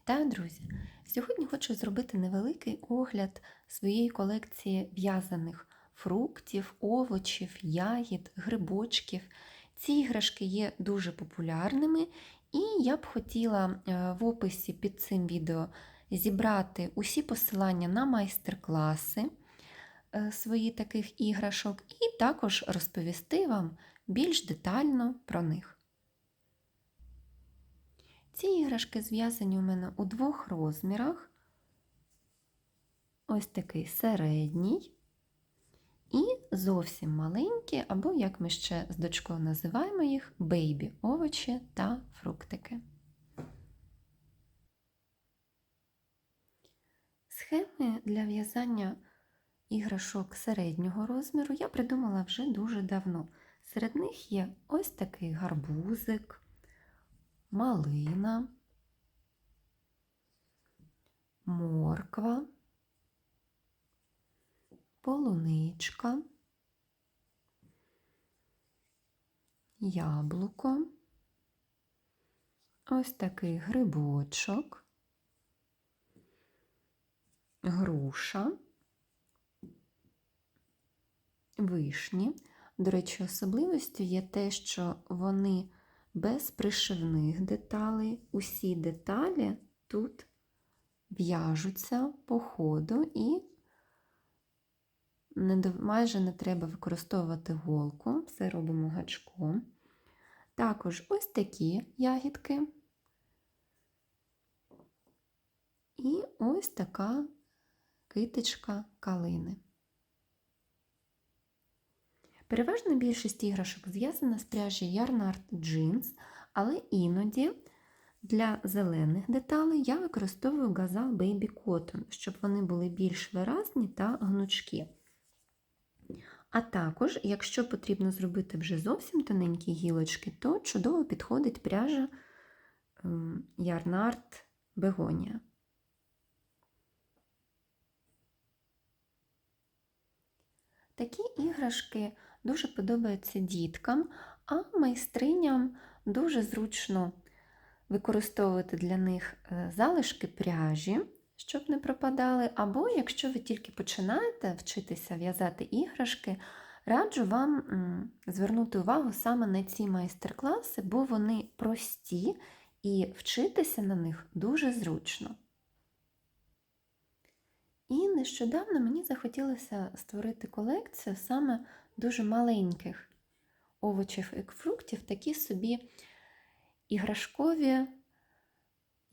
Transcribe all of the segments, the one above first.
Вітаю, друзі! Сьогодні хочу зробити невеликий огляд своєї колекції в'язаних фруктів, овочів, ягід, грибочків. Ці іграшки є дуже популярними, і я б хотіла е, в описі під цим відео зібрати усі посилання на майстер-класи е, свої таких іграшок, і також розповісти вам більш детально про них. Ці іграшки зв'язані у мене у двох розмірах. Ось такий середній і зовсім маленькі, або, як ми ще з дочкою називаємо їх, бейбі овочі та фруктики. Схеми для в'язання іграшок середнього розміру я придумала вже дуже давно. Серед них є ось такий гарбузик малина, морква, полуничка, яблуко, ось такий грибочок, груша, вишні. До речі, особливістю є те, що вони без пришивних деталей. Усі деталі тут в'яжуться по ходу і не, майже не треба використовувати голку, все робимо гачком. Також ось такі ягідки. І ось така китичка калини. Переважна більшість іграшок зв'язана з пряжі Yarnart Jeans, але іноді для зелених деталей я використовую Gazal Baby Cotton, щоб вони були більш виразні та гнучкі. А також, якщо потрібно зробити вже зовсім тоненькі гілочки, то чудово підходить пряжа ем, Yarnart Такі іграшки дуже подобаються діткам, а майстриням дуже зручно використовувати для них е, залишки пряжі, щоб не пропадали. Або, якщо ви тільки починаєте вчитися в'язати іграшки, раджу вам звернути увагу саме на ці майстер-класи, бо вони прості і вчитися на них дуже зручно. І нещодавно мені захотілося створити колекцію саме дуже маленьких овочів і фруктів, такі собі іграшкові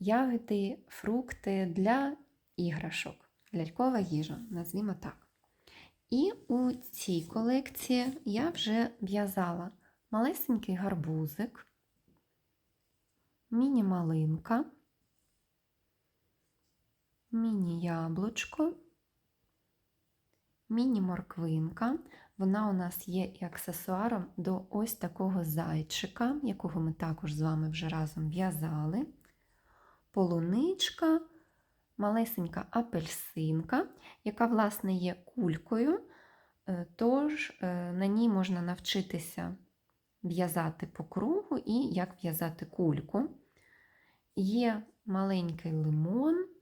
ягоди, фрукти для іграшок, лялькова їжа, назвімо так. І у цій колекції я вже в'язала малесенький гарбузик, міні-малинка, міні-яблучко, міні-морквинка. Вона у нас є і аксесуаром до ось такого зайчика, якого ми також з вами вже разом в'язали. Полуничка, малесенька апельсинка, яка, власне, є кулькою, е, тож е, на ній можна навчитися в'язати по кругу і як в'язати кульку. Є маленький лимон.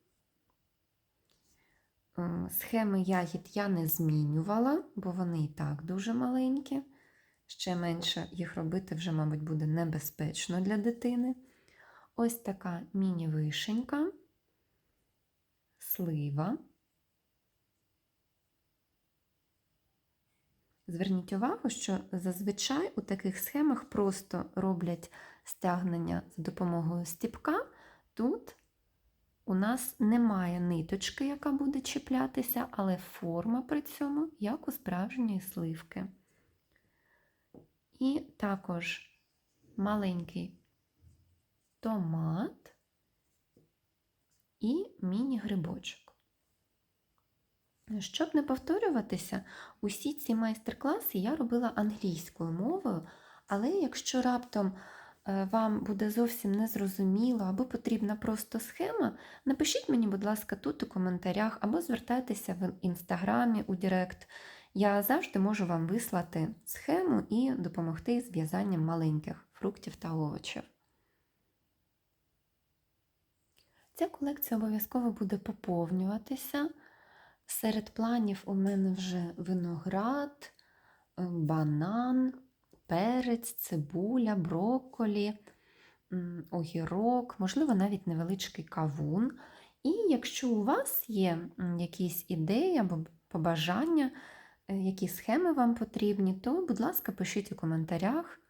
Е, схеми ягід я не змінювала, бо вони і так дуже маленькі. Ще менше їх робити вже, мабуть, буде небезпечно для дитини. Ось така міні-вишенька, слива. Зверніть увагу, що зазвичай у таких схемах просто роблять стягнення за допомогою стіпка. Тут у нас немає ниточки, яка буде чіплятися, але форма при цьому, як у справжньої сливки. І також маленький томат і міні-грибочок. Щоб не повторюватися, усі ці майстер-класи я робила англійською мовою, але якщо раптом вам буде зовсім незрозуміло або потрібна просто схема, напишіть мені, будь ласка, тут у коментарях, або звертайтеся в інстаграмі у Директ. Я завжди можу вам вислати схему і допомогти з в'язанням маленьких фруктів та овочів. Ця колекція обов'язково буде поповнюватися. Серед планів у мене вже виноград, е, банан, перець, цибуля, брокколі, огірок, можливо, навіть невеличкий кавун. І якщо у вас є якісь ідеї або побажання, е, які схеми вам потрібні, то, будь ласка, пишіть у коментарях.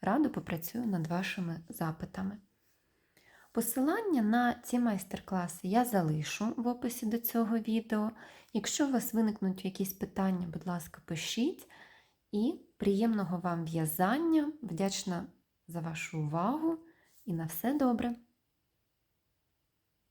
Радо попрацюю над вашими запитами. Посилання на ці майстер-класи я залишу в описі до цього відео. Якщо у вас виникнуть якісь питання, будь ласка, пишіть. І приємного вам в'язання. Вдячна за вашу увагу і на все добре!